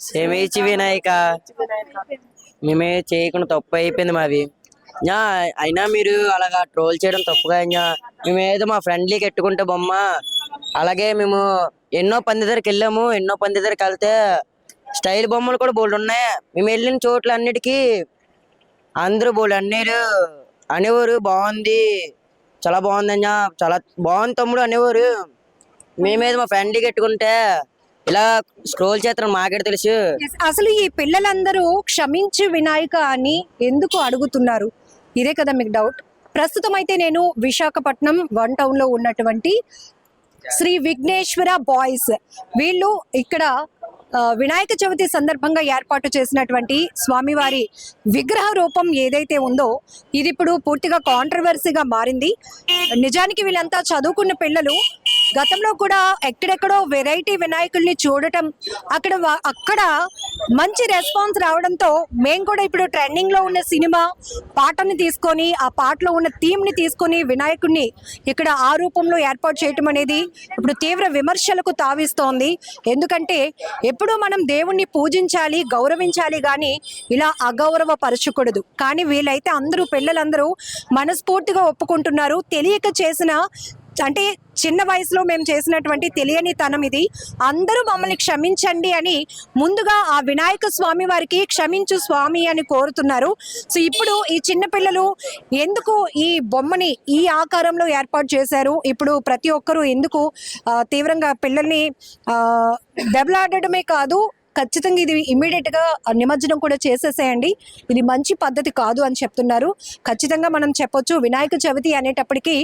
సేమేచి వినాయక? మేమే చేయకుండా తప్పు అయిపోయింది మాది అయినా మీరు అలాగా ట్రోల్ చేయడం తప్పుగా మేమేదో మా ఫ్రెండ్లీకి ఎట్టుకుంటే బొమ్మ. అలాగే మేము ఎన్నో పంది దగ్గరికి వెళ్ళాము. ఎన్నో పంది దగ్గరికి వెళ్తే స్టైల్ బొమ్మలు కూడా బోల్డ్ ఉన్నాయి. మేము వెళ్ళిన చోట్ల అన్నిటికీ అందరూ బోల్డ్. అన్నారు అనేవారు బాగుంది. చాలా బాగుందయ్యా చాలా బాగుంది తమ్ముడు అనేవారు. మేమేదో మా ఫ్రెండ్ కట్టుకుంటే ఇలా స్క్రోల్ చేస్తాం మాకే తెలుసు? అసలు ఈ పిల్లలందరూ క్షమించి వినాయక అని ఎందుకు అడుగుతున్నారు? ఇదే కదా మీకు డౌట్ ప్రస్తుతం అయితే నేను విశాఖపట్నం వన్ టౌన్లో ఉన్నటువంటి శ్రీ విఘ్నేశ్వర బాయ్స్. వీళ్ళు ఇక్కడ ఆ, వినాయక చవితి సందర్భంగా ఏర్పాటు చేసినటువంటి స్వామివారి విగ్రహ రూపం ఏదైతే ఉందో ఇది ఇప్పుడు పూర్తిగా కాంట్రవర్సీగా మారింది. నిజానికి వీళ్ళంతా చదువుకున్న పిల్లలు గతంలో కూడా ఎక్కడెక్కడో వెరైటీ వినాయకుల్ని చూడటం అక్కడ అక్కడ మంచి రెస్పాన్స్ రావడంతో మేము కూడా ఇప్పుడు ట్రెండింగ్లో ఉన్న సినిమా పాటని తీసుకొని ఆ పాటలో ఉన్న థీమ్ని తీసుకొని వినాయకుడిని ఇక్కడ ఆ రూపంలో ఏర్పాటు చేయటం అనేది ఇప్పుడు తీవ్ర విమర్శలకు తావిస్తోంది. ఎందుకంటే ఎప్పుడూ మనం దేవుణ్ణి పూజించాలి గౌరవించాలి కానీ ఇలా అగౌరవపరచకూడదు. కానీ వీళ్ళైతే అందరూ పిల్లలందరూ మనస్ఫూర్తిగా ఒప్పుకుంటున్నారు. తెలియక చేసిన అంటే చిన్న వయసులో మేము చేసినటువంటి తెలియని తనం ఇది. అందరూ మమ్మల్ని క్షమించండి అని ముందుగా ఆ వినాయక స్వామి వారికి క్షమించు స్వామి అని కోరుతున్నారు. సో ఇప్పుడు ఈ చిన్నపిల్లలు ఎందుకు ఈ బొమ్మని ఈ ఆకారంలో ఏర్పాటు చేశారు? ఇప్పుడు ప్రతి ఒక్కరూ ఎందుకు తీవ్రంగా పిల్లల్ని ఆ, దెబ్బలాడటమే కాదు ఖచ్చితంగా ఇది ఇమీడియట్గా నిమజ్జనం కూడా చేసేసేయండి. ఇది మంచి పద్ధతి కాదు అని చెప్తున్నారు. ఖచ్చితంగా మనం చెప్పొచ్చు వినాయక చవితి అనేటప్పటికీ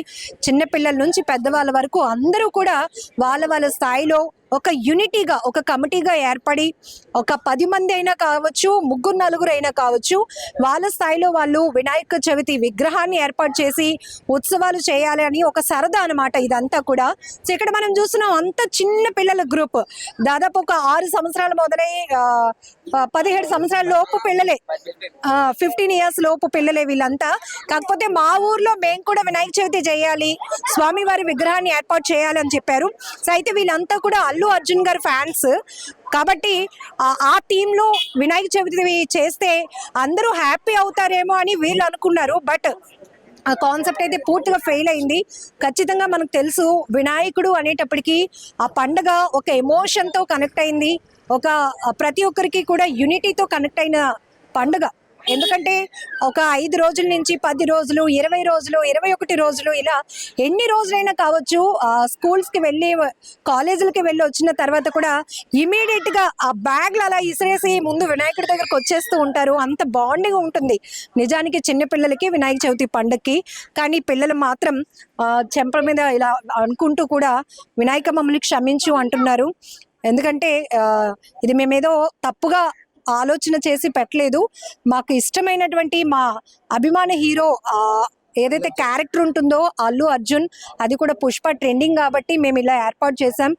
చిన్నపిల్లల నుంచి పెద్దవాళ్ళ వరకు అందరూ కూడా వాళ్ళ వాళ్ళ స్థాయిలో ఒక యూనిటీగా ఒక కమిటీగా ఏర్పడి ఒక పది మంది అయినా కావచ్చు ముగ్గురు నలుగురు అయినా కావచ్చు వాళ్ళ స్థాయిలో వాళ్ళు వినాయక చవితి విగ్రహాన్ని ఏర్పాటు చేసి ఉత్సవాలు చేయాలి అని ఒక సరదా అనమాట ఇదంతా కూడా. సో ఇక్కడ మనం చూస్తున్నాం అంత చిన్న పిల్లల గ్రూప్. దాదాపు ఒక ఆరు సంవత్సరాలు మొదలై పదిహేడు సంవత్సరాల లోపు పిల్లలే. ఫిఫ్టీన్ ఇయర్స్ లోపు పిల్లలే వీళ్ళంతా. కాకపోతే మా ఊర్లో మేము కూడా వినాయక చవితి చేయాలి స్వామివారి విగ్రహాన్ని ఏర్పాటు చేయాలి అని చెప్పారు. సో అయితే వీళ్ళంతా కూడా అల్లు అర్జున్ గారి ఫ్యాన్స్. కాబట్టి ఆ- టీంలో వినాయక చవితి చేస్తే అందరూ హ్యాపీ అవుతారేమో అని వీళ్ళు అనుకున్నారు. బట్ ఆ కాన్సెప్ట్ అయితే పూర్తిగా ఫెయిల్ అయింది. ఖచ్చితంగా మనకు తెలుసు వినాయకుడు అనేటప్పటికీ ఆ పండగ ఒక ఎమోషన్తో కనెక్ట్ అయింది. ఒక ప్రతి ఒక్కరికి కూడా యూనిటీతో కనెక్ట్ అయిన పండుగ. ఎందుకంటే ఒక ఐదు రోజుల నుంచి పది రోజులు ఇరవై రోజులు ఇరవై ఒకటి రోజులు ఇలా ఎన్ని రోజులైనా కావచ్చు స్కూల్స్కి వెళ్ళి కాలేజీలకి వెళ్ళి వచ్చిన తర్వాత కూడా ఇమీడియట్గా ఆ బ్యాగ్లు అలా ఇసిరేసి ముందు వినాయకుడి దగ్గరకు వచ్చేస్తూ ఉంటారు. అంత బాండింగ్ ఉంటుంది. నిజానికి చిన్నపిల్లలకి వినాయక చవితి పండక్కి. కానీ పిల్లలు మాత్రం చెంపల మీద ఇలా అనుకుంటూ కూడా వినాయక మమ్మల్ని క్షమించు అంటున్నారు. ఎందుకంటే ఇది మేమేదో తప్పుగా ఆలోచన చేసి పెట్టలేదు. మాకు ఇష్టమైనటువంటి మా అభిమాన హీరో ఆ, ఏదైతే క్యారెక్టర్ ఉంటుందో అల్లు అర్జున్ అది కూడా పుష్ప ట్రెండింగ్ కాబట్టి మేము ఇలా ఏర్పాటు చేసాం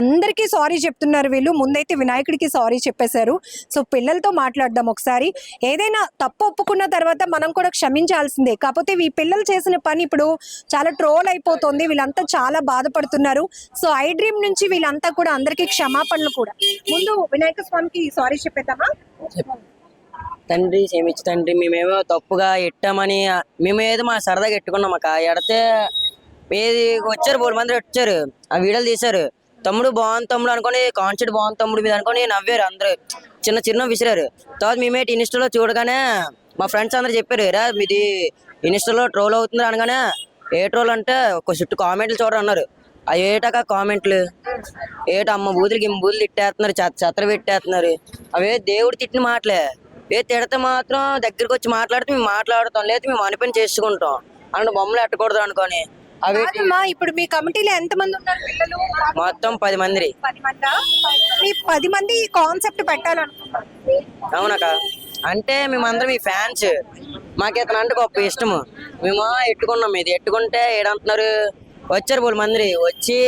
అందరికీ సారీ చెప్తున్నారు వీళ్ళు. ముందైతే వినాయకుడికి సారీ చెప్పేశారు. సో పిల్లలతో మాట్లాడదాం ఒకసారి. ఏదైనా తప్పు ఒప్పుకున్న తర్వాత మనం కూడా క్షమించాల్సిందే. కాకపోతే ఈ పిల్లలు చేసిన పని ఇప్పుడు చాలా ట్రోల్ అయిపోతుంది. వీళ్ళంతా చాలా బాధపడుతున్నారు. సో ఐ డ్రీమ్ నుంచి వీళ్ళంతా కూడా అందరికీ క్షమాపణలు కూడా. ముందు వినాయక స్వామికి సారీ చెప్పేద్దామా? తండ్రి క్షమించి తండ్రి మేమేమో తప్పుగా ఎట్టామని మేమేదో మా సరదాగా ఎట్టుకున్నాం అక్క. ఎడితే ఏది వచ్చారు మూడు మంది వచ్చారు ఆ వీడియోలు తీశారు. తమ్ముడు బాగుంది తమ్ముడు అనుకొని కాన్సెప్ట్ బాగుంది తమ్ముడు మీద అనుకోని నవ్వారు అందరూ. చిన్న చిన్న విసిరారు. తర్వాత మేమేటి ఇన్స్టాలో చూడగానే మా ఫ్రెండ్స్ అందరూ చెప్పారు రా మీది ఇన్స్టాలో ట్రోల్ అవుతుంది అనగానే ఏ ట్రోల్ అంటే ఒక చుట్టూ కామెంట్లు చూడరు అన్నారు. ఆ ఏటాక కామెంట్లు? ఏట అమ్మ బూతులకి ఇమ్మ బూతులు తిట్టేస్తున్నారు చెత్త చెత్తలు పెట్టేస్తున్నారు. అవే దేవుడు తిట్టిన మాటలే. ఏ తిడితే మాత్రం దగ్గరికి వచ్చి మాట్లాడితే మేము మాట్లాడుతాం లేదా మేము అనిపని చేసుకుంటాం. అన్న బొమ్మలు ఎట్టకూడదు అనుకొని. అవి కాదమ్మా ఇప్పుడు మీ కమిటీలో ఎంత మంది ఉన్నారు పిల్లలు? మొత్తం పది మంది. పది మంది? మీ పది మంది కాన్సెప్ట్ పెట్టాలనుకుంటున్నారు. అవునక్క. అంటే మేమందరం మీ ఫ్యాన్స్. మాకు ఇతను అంటే గొప్ప ఇష్టము. మేము ఎట్టుకున్నాం ఇది ఎట్టుకుంటే ఏడంటున్నారు వచ్చారు మూడు మంది. వచ్చి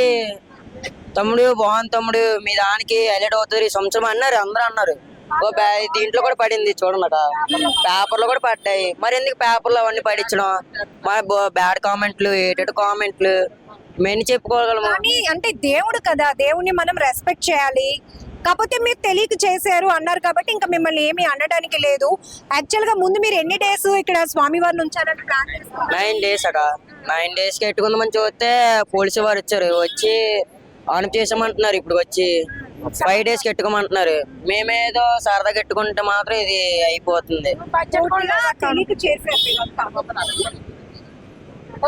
తమ్ముడు బాగుంది తమ్ముడు. మీ దానికి హైలైట్ అవుతుంది ఈ సంవత్సరం అన్నారు. అందరూ అన్నారు. దీంట్లో కూడా పడింది చూడండి అక్క పేపర్లో కూడా పడ్డాయి. మరి ఎందుకు పేపర్లో అవన్నీ పడించడం మరి బ్యాడ్ కామెంట్లు ఏటెటు కామెంట్లు. మెన్ని చెప్పుకోగలము? అంటే దేవుడు కదా దేవుణ్ణి మనం రెస్పెక్ట్ చేయాలి. కాకపోతే మీరు తెలియక చేశారు అన్నారు కాబట్టి ఇంకా మిమ్మల్ని ఏమీ అనడానికి లేదు. యాక్చువల్గా ముందు మీరు ఎన్ని డేస్ ఇక్కడ స్వామి వారిని ఉంచాలని ప్లాన్ నైన్ డేస్ అట నైన్ డేస్కి ఎట్టుకుందామని చూస్తే పోలీసు వారు వచ్చారు. వచ్చి ఆన్ చేసామంటున్నారు ఇప్పుడు వచ్చి. ఫైవ్ డేస్కి ఎట్టుకోమంటున్నారు మేమేదో సరదాగా ఎట్టుకుంటే మాత్రం ఇది అయిపోతుంది.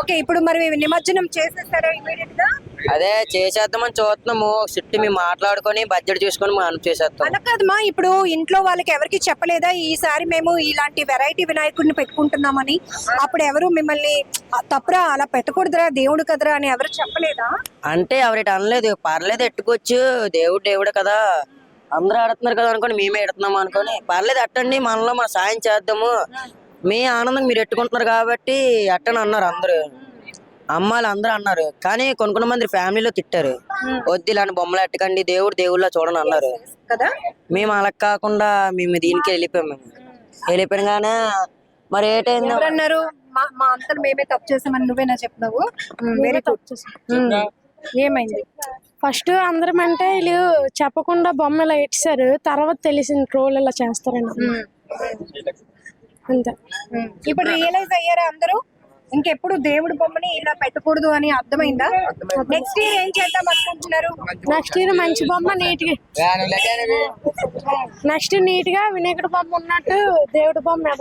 ఓకే ఇప్పుడు మరి నిమజ్జనం చేసేస్తారా ఇమీడియట్గా? అదే చేసేద్దామని చూస్తున్నాము. చుట్టూ మేము మాట్లాడుకొని బడ్జెట్ చూసుకొని మేము అను చేసేస్తాం. అలా కాదమ్మా. ఇప్పుడు ఇంట్లో వాళ్ళకి ఎవరికి చెప్పలేదా? ఈసారి మేము ఇలాంటి వెరైటీ వినాయకుడిని పెట్టుకుంటున్నామని. అప్పుడు ఎవరు మిమ్మల్ని "ఆ, తప్పురా అలా పెట్టకూడదురా దేవుడు కదరా అని ఎవరు చెప్పలేదా? అంటే ఎవరిటి అనలేదు. పర్లేదు ఎట్టుకోవచ్చు. దేవుడు దేవుడు కదా. అందరూ ఆడుతున్నారు కదా అనుకొని మేమే ఎడుతున్నాం అనుకొని. పర్లేదు ఎట్టండి మనలో మన సాయం చేద్దాము. మీ ఆనందం మీరు ఎట్టుకుంటున్నారు కాబట్టి ఎట్టని అన్నారు అందరూ. అమ్మాయిలు అందరూ అన్నారు. కానీ కొన్ని కొన్ని మంది ఫ్యామిలీలో తిట్టారు. వద్దు ఇలాంటి బొమ్మలు ఎట్టకండి దేవుడు దేవుళ్ళ చూడని అన్నారు. కదా? మేము అలా కాకుండా మేము దీనికి వెళ్ళిపోయాం మేము. వెళ్ళిపోయినగానే మరి ఏటైంది ఎవరన్నారు? మా అంతలు మేమే తప్పు చేసామని నువ్వేనా చెప్పినావు? వెరీ గుడ్ ఏమైంది? ఫస్ట్ అందరం అంటే వీళ్ళు చెప్పకుండా బొమ్మ ఇలా ఇచ్చారు తర్వాత తెలిసింది ట్రోల్ ఇలా చేస్తారని. అంతే. ఇప్పుడు రియలైజ్ అయ్యారా అందరూ? ఇంకెప్పుడు దేవుడి బొమ్మని ఇలా పెట్టకూడదు అని అర్థమైందా? నెక్స్ట్ ఇయర్ ఏం చేద్దాం అనుకుంటున్నారు? నెక్స్ట్ ఇయర్ మంచి బొమ్మ నీట్గా నెక్స్ట్ నీట్గా వినాయకుడి బొమ్మ ఉన్నట్టు దేవుడి బొమ్మ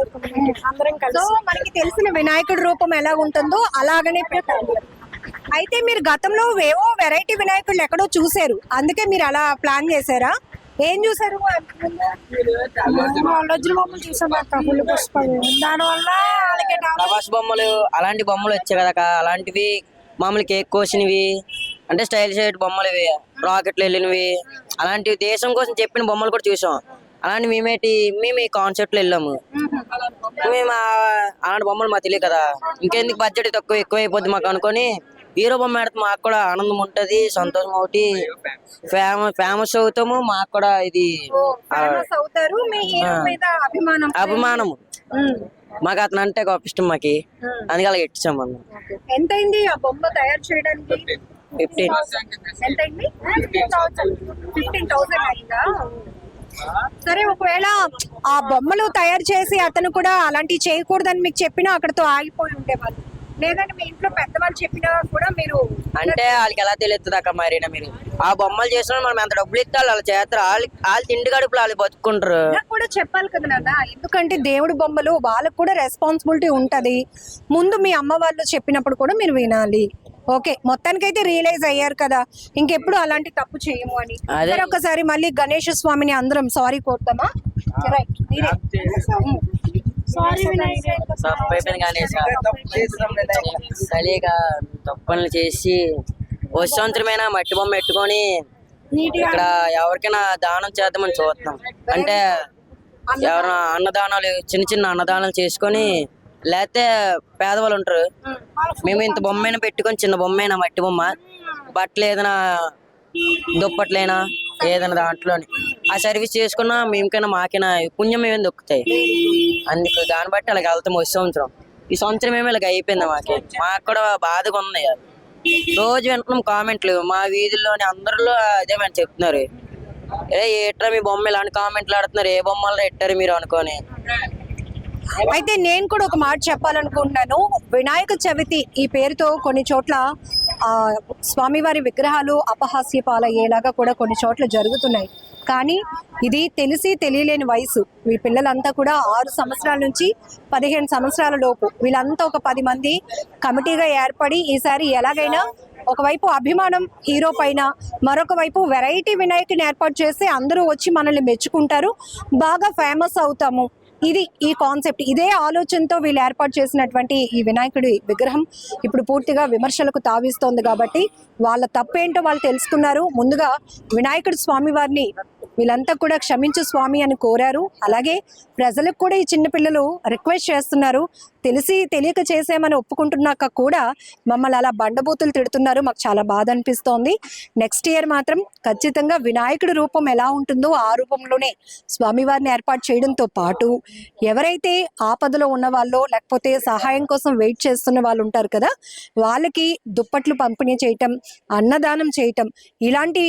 అందరం సో కలిసి మనకి తెలిసిన వినాయకుడి రూపం ఎలా ఉంటుందో అలాగనే పెట్టాలి. అయితే మీరు గతంలో ఏవో వెరైటీ వినాయకుళ్ళు ఎక్కడో చూసారు అందుకే మీరు అలా ప్లాన్ చేశారా? ఏం చూసారు బొమ్మలు చూసాం అక్క పులి పుష్పాలు దానివల్ల వాళ్ళకి డబ్బు- ప్రభాస్ బొమ్మలు అలాంటి బొమ్మలు వచ్చాయి కదా. అలాంటివి మామూలు కేక్ కోసినవి అంటే స్టైల్ షేట్ బొమ్మలు ఇవి రాకెట్లు వెళ్ళినవి. అలాంటివి దేశం కోసం చెప్పిన బొమ్మలు కూడా చూసాం. అలాంటి మేమేటి మేము ఈ కాన్సెప్ట్లో వెళ్ళాము. మేము అలాంటి బొమ్మలు మాకు తెలియదు కదా. ఇంకెందుకు బడ్జెట్ తక్కువ ఎక్కువ అయిపోద్ది మాకు అనుకొని హీరో బొమ్మ ఆడితే మాకు కూడా ఆనందం ఉంటది సంతోషం ఒకటి. ఫేమస్ ఫేమస్ అవుతాము మాకు కూడా ఇది ఫేమస్ అవుతారు మీ హీరో మీద అభిమానం అభిమానం. మాకు అతను అంటే గొప్ప ఇష్టం మాకి. అందుకే అలాగ ఇచ్చాం మనం ఎంతైంది ఆ బొమ్మ తయారు చేయడానికి? ఫిఫ్టీన్ ఎంతైంది? ఫిఫ్టీన్ థౌసండ్ అయిందా? సరే ఒకవేళ ఆ బొమ్మలు తయారు చేసి అతను కూడా అలాంటివి చేయకూడదని మీకు చెప్పినా అక్కడతో ఆగిపోయి ఉండేవాళ్ళు లేదంటే మీ ఇంట్లో పెద్దవాళ్ళు చెప్పినా కూడా మీరు అంటే వాళ్ళకి ఎలా తెలుస్తుంది అక్క మరి మీరు? ఆ బొమ్మలు చేసిన మనం ఎంత డబ్బులు ఇస్తే వాళ్ళు అలా చేస్తారు వాళ్ళు వాళ్ళు తిండి గడుపులు వాళ్ళు బతుకుంటారు. నాకు కూడా చెప్పాలి కదా నాన్న ఎందుకంటే దేవుడి బొమ్మలు వాళ్ళకు కూడా రెస్పాన్సిబిలిటీ ఉంటది. ముందు మీ అమ్మ వాళ్ళు చెప్పినప్పుడు కూడా మీరు వినాలి. ఓకే మొత్తానికైతే రియలైజ్ అయ్యారు కదా ఇంకెప్పుడు అలాంటి తప్పు చేయము అని. అదే. సరే ఒకసారి మళ్ళీ గణేష్ స్వామిని అందరం సారీ కోరుతామా రైట్ మీరే. తప్పు అయిపోయింది కానీ తెలియక తప్పులు చేసి వసంతరమైన మట్టి బొమ్మ పెట్టుకొని ఇక్కడ ఎవరికైనా దానం చేద్దామని చూస్తున్నాం. అంటే ఎవరైనా అన్నదానాలు చిన్న చిన్న అన్నదానాలు చేసుకొని లేకపోతే పేదవాళ్ళు ఉంటారు. మేము ఇంత బొమ్మైనా పెట్టుకొని చిన్న బొమ్మైనా మట్టి బొమ్మ. బట్టలు ఏదైనా దుప్పట్లైనా ఏదైనా దాంట్లోని. ఆ సర్వీస్ చేసుకున్నా మేమకైనా మాకైనా పుణ్యం ఏమైనా దొక్కుతాయి. అందుకు దాన్ని బట్టి అలాగ వెళ్తాము ఈ సంవత్సరం. ఈ సంవత్సరం ఏమో ఇలాగ అయిపోయింది మాకి. మాకు కూడా బాధగా ఉంది. రోజు వింటున్నాం కామెంట్లు. మా వీధుల్లోని అందరిలో అదే మేము చెప్తున్నారు. ఏ ఏట్రా మీ బొమ్మ ఇలాంటి కామెంట్లు ఆడుతున్నారు? ఏ బొమ్మలు పెట్టారు మీరు అనుకొని. అయితే నేను కూడా ఒక మాట చెప్పాలనుకుంటున్నాను. వినాయక చవితి ఈ పేరుతో కొన్ని చోట్ల స్వామివారి విగ్రహాలు అపహాస్య పాలయ్యేలాగా కూడా కొన్ని చోట్ల జరుగుతున్నాయి. కానీ ఇది తెలిసి తెలియలేని వయసు. మీ పిల్లలంతా కూడా ఆరు సంవత్సరాల నుంచి పదిహేను సంవత్సరాల లోపు. వీళ్ళంతా ఒక పది మంది కమిటీగా ఏర్పడి ఈసారి ఎలాగైనా ఒకవైపు అభిమానం హీరో పైన మరొక వైపు వెరైటీ వినాయకుని ఏర్పాటు చేసి అందరూ వచ్చి మనల్ని మెచ్చుకుంటారు. బాగా ఫేమస్ అవుతాము. ఇది ఈ కాన్సెప్ట్ ఇదే ఆలోచనతో వీళ్ళు ఏర్పాటు చేసినటువంటి ఈ వినాయకుడి విగ్రహం ఇప్పుడు పూర్తిగా విమర్శలకు తావిస్తోంది కాబట్టి వాళ్ళ తప్పేంటో వాళ్ళు తెలుసుకున్నారు. ముందుగా వినాయకుడి స్వామి వారిని వీళ్ళంతా కూడా క్షమించు స్వామి అని కోరారు. అలాగే ప్రజలకు కూడా ఈ చిన్నపిల్లలు రిక్వెస్ట్ చేస్తున్నారు. తెలిసి తెలియక చేసామని ఒప్పుకుంటున్నాక కూడా మమ్మల్ని అలా బండబూతులు తిడుతున్నారు. మాకు చాలా బాధ అనిపిస్తోంది. నెక్స్ట్ ఇయర్ మాత్రం ఖచ్చితంగా వినాయకుడి రూపం ఎలా ఉంటుందో ఆ రూపంలోనే స్వామివారిని ఏర్పాటు చేయడంతో పాటు ఎవరైతే ఆపదలో ఉన్న వాళ్ళో లేకపోతే సహాయం కోసం వెయిట్ చేస్తున్న వాళ్ళు ఉంటారు కదా వాళ్ళకి దుప్పట్లు పంపిణీ చేయటం అన్నదానం చేయటం ఇలాంటి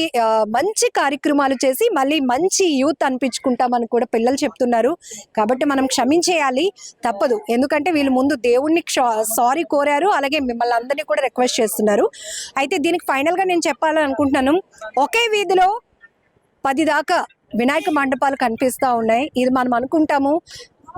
మంచి కార్యక్రమాలు చేసి మళ్ళీ మంచి యూత్ అనిపించుకుంటామని కూడా పిల్లలు చెప్తున్నారు. కాబట్టి మనం క్షమించేయాలి. తప్పదు. ఎందుకంటే వీళ్ళు ముందు దేవుణ్ణి సారీ కోరారు. అలాగే మిమ్మల్ని అందరినీ కూడా రిక్వెస్ట్ చేస్తున్నారు. అయితే దీనికి ఫైనల్గా నేను చెప్పాలనుకుంటున్నాను. ఒకే వీధిలో పది దాకా వినాయక మండపాలు కనిపిస్తూ ఉన్నాయి. ఇది మనం అనుకుంటాము.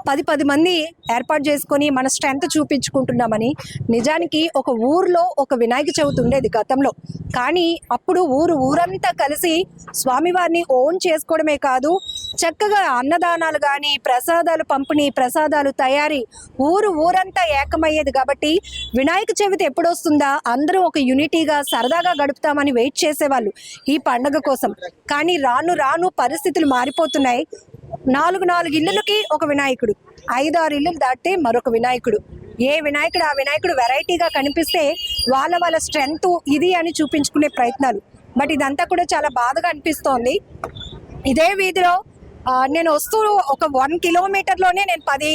పది పది మంది ఏర్పాటు చేసుకొని మన స్ట్రెంత్ చూపించుకుంటున్నామని నిజానికి ఒక ఊర్లో ఒక వినాయక చవితి ఉండేది గతంలో. కానీ అప్పుడు ఊరు ఊరంతా కలిసి స్వామివారిని ఓన్ చేసుకోవడమే కాదు చక్కగా అన్నదానాలు కానీ ప్రసాదాలు పంపిణీ ప్రసాదాలు తయారీ ఊరు ఊరంతా ఏకమయ్యేది కాబట్టి వినాయక చవితి ఎప్పుడొస్తుందా అందరూ ఒక యూనిటీగా సరదాగా గడుపుతామని వెయిట్ చేసేవాళ్ళు ఈ పండగ కోసం. కానీ రాను రాను పరిస్థితులు మారిపోతున్నాయి. నాలుగు నాలుగు ఇల్లులకి ఒక వినాయకుడు. ఐదు ఆరు ఇల్లులు దాటితే మరొక వినాయకుడు. ఏ వినాయకుడు ఆ వినాయకుడు వెరైటీగా కనిపిస్తే వాళ్ళ వాళ్ళ స్ట్రెంగ్త్ ఇది అని చూపించుకునే ప్రయత్నాలు. బట్ ఇదంతా కూడా చాలా బాధగా అనిపిస్తోంది. ఇదే వీధిలో నేను వస్తూ ఒక వన్ కిలోమీటర్లోనే నేను పది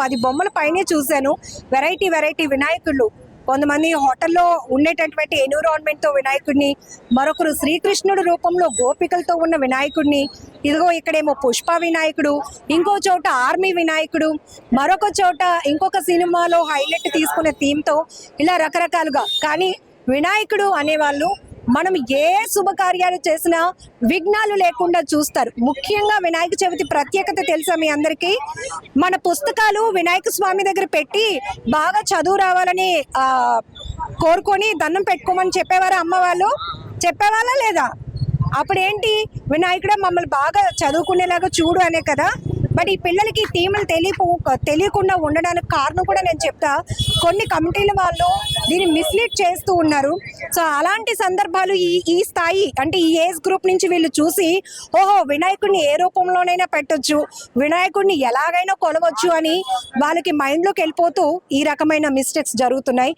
పది బొమ్మల పైనే చూశాను. వెరైటీ వెరైటీ వినాయకుళ్ళు కొంతమంది హోటల్లో ఉండేటటువంటి ఎన్విరాన్మెంట్తో వినాయకుడిని మరొకరు శ్రీకృష్ణుడు రూపంలో గోపికలతో ఉన్న వినాయకుడిని ఇదిగో ఇక్కడేమో పుష్ప వినాయకుడు ఇంకో చోట ఆర్మీ వినాయకుడు మరొక చోట ఇంకొక సినిమాలో హైలైట్ తీసుకునే థీమ్తో ఇలా రకరకాలుగా. కానీ వినాయకుడు అనేవాళ్ళు మనం ఏ శుభకార్యాలు చేసినా విఘ్నాలు లేకుండా చూస్తారు. ముఖ్యంగా వినాయక చవితి ప్రత్యేకత తెలుసా మీ అందరికీ? మన పుస్తకాలు వినాయక స్వామి దగ్గర పెట్టి బాగా చదువు రావాలని కోరుకొని దండం పెట్టుకోమని చెప్పేవారు అమ్మ వాళ్ళు? చెప్పేవాళ్ళా లేదా? అప్పుడేంటి? వినాయకుడే మమ్మల్ని బాగా చదువుకునేలాగా చూడు అనే కదా? బట్ ఈ పిల్లలకి థీములు తెలియపో తెలియకుండా ఉండడానికి కారణం కూడా నేను చెప్తా. కొన్ని కమిటీల వాళ్ళు దీన్ని మిస్లీడ్ చేస్తూ ఉన్నారు. సో అలాంటి సందర్భాలు ఈ ఈ స్థాయి అంటే ఈ ఏజ్ గ్రూప్ నుంచి వీళ్ళు చూసి ఓహో వినాయకుడిని ఏ రూపంలోనైనా పెట్టొచ్చు వినాయకుడిని ఎలాగైనా కొలవచ్చు అని వాళ్ళకి మైండ్లోకి వెళ్ళిపోతూ ఈ రకమైన మిస్టేక్స్ జరుగుతున్నాయి.